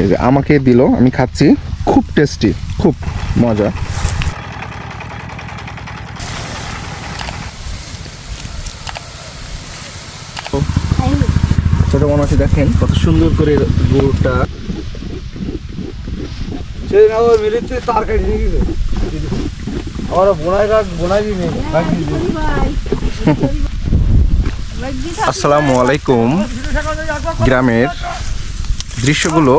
এই যে আমাকে দিল আমি খাচ্ছি। খুব টেস্টি খুব মজা। ছোট মামাটি দেখেন কত সুন্দর করে গুড়টা। সেই না ওর মিলিতে তার কাটি নিয়ে গেছে। আমার বোনাই কাক বোনাই দিনে আসসালামু আলাইকুম। গ্রামের দৃশ্যগুলো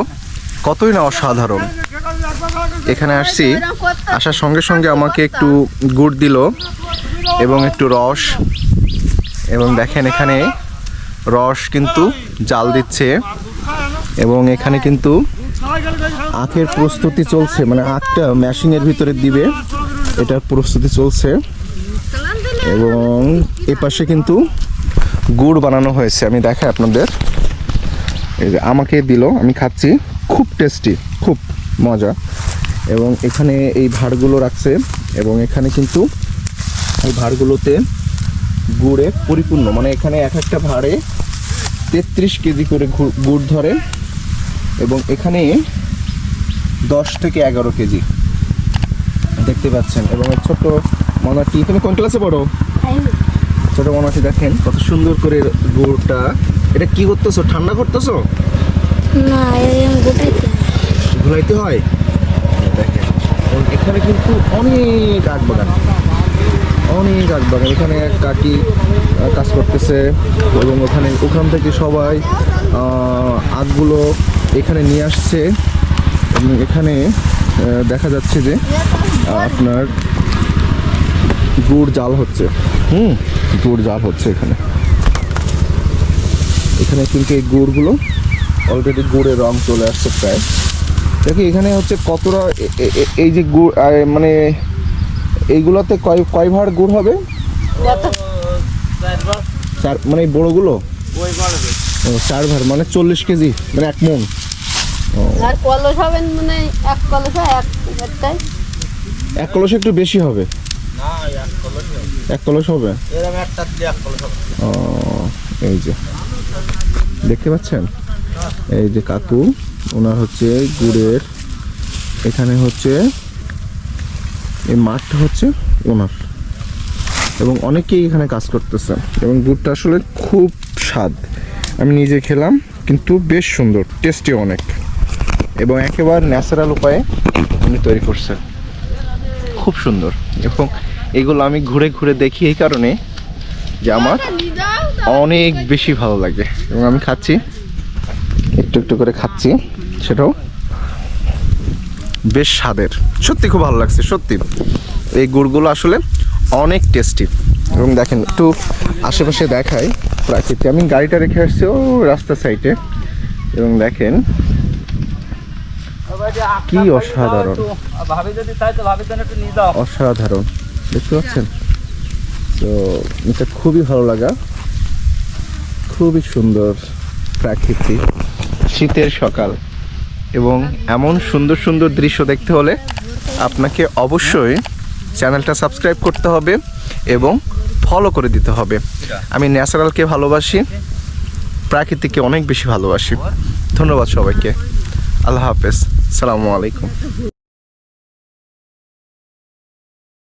কতই না অসাধারণ। এখানে আসছি। আসার সঙ্গে সঙ্গে আমাকে একটু গুড় দিল এবং একটু রস এবং দেখেন এখানে রস কিন্তু জাল দিচ্ছে এবং এখানে কিন্তু আখের প্রস্তুতি চলছে মানে আখটা মেশিনের ভিতরে দিবে, এটার প্রস্তুতি চলছে এবং এ পাশে কিন্তু গুড় বানানো হয়েছে। আমি দেখাই আপনাদের। আমাকে দিল, আমি খাচ্ছি। খুব টেস্টি খুব মজা। এবং এখানে এই ভাড়গুলো রাখছে, এবং এখানে কিন্তু এই ভাড়গুলোতে গুড়ে পরিপূর্ণ মানে এখানে এক একটা ভাড়ে তেত্রিশ কেজি করে গুড় ধরে, এবং এখানে দশ থেকে এগারো কেজি দেখতে পাচ্ছেন। এবং ছোট্ট মনাটি, তুমি কোন ক্লাসে পড়ো? ছোট মনাটি দেখেন, কত সুন্দর করে গুড়টা, এটা কি করতেছো? ঠান্ডা করতেছো? না এরকম গোটাইতে ঘুরাইতে হয়। দেখেন এখানে কিন্তু অনেক আখ বাগান। অনেক আখ বাগান। এখানে এক কাকি কাজ করতেছে এবং ওখানে ওখান থেকে সবাই আহ, আখগুলো এখানে নিয়ে আসছে এবং এখানে দেখা যাচ্ছে যে আপনার গুড় জাল হচ্ছে। হুম গুড় জাল হচ্ছে এখানে। এখানে কিন্তু এই গুড়গুলো অলরেডি গুড়ের রং চলে আসছে প্রায়। দেখি এখানে হচ্ছে কতটা এই যে গুড় মানে এইগুলোতে কয় কয় ভাড় গুড় হবে? চার মানে এই বড়গুলো? ও, চার ভাড় মানে চল্লিশ কেজি মানে এক মন। আর কলস হবেন মানে এক কলস এক এক কলস একটু বেশি হবে? না এক কলস হবে। এরকম একটা দিলে এক কলস হবে। ও এই যে। দেখতে পাচ্ছেন? এই যে কাকু ওনার হচ্ছে গুড়ের এখানে হচ্ছে এই মাঠটা হচ্ছে ওনার। এবং অনেকেই এখানে কাজ করতেছে। এবং গুড়টা আসলে খুব স্বাদ। আমি নিজে খেলাম কিন্তু বেশ সুন্দর টেস্টি অনেক। এবং একেবারে ন্যাচারাল উপায়ে উনি তৈরি করছেন খুব সুন্দর। এবং এগুলো আমি ঘুরে ঘুরে দেখি এই কারণে যে আমার অনেক বেশি ভালো লাগে। এবং আমি খাচ্ছি। একটু একটু করে খাচ্ছি সেটাও। বেশ স্বাদের। সত্যি খুব ভালো লাগছে সত্যি। এই গুড়গুলো আসলে অনেক টেস্টি এবং দেখেন একটু আশেপাশে দেখাই প্রাকৃতিক। আমি গাড়িটা রেখে আসছি ও রাস্তার সাইডে এবং দেখেন কি অসাধারণ। অসাধারণ। দেখতে পাচ্ছেন? তো এটা খুবই ভালো লাগা। খুবই সুন্দর প্রাকৃতিক। শীতের সকাল। এবং এমন সুন্দর সুন্দর দৃশ্য দেখতে হলে আপনাকে অবশ্যই চ্যানেলটা সাবস্ক্রাইব করতে হবে এবং ফলো করে দিতে হবে। আমি ন্যাচারালকে ভালোবাসি, প্রাকৃতিককে অনেক বেশি ভালোবাসি। ধন্যবাদ সবাইকে। আল্লাহ হাফেজ। সালামু আলাইকুম।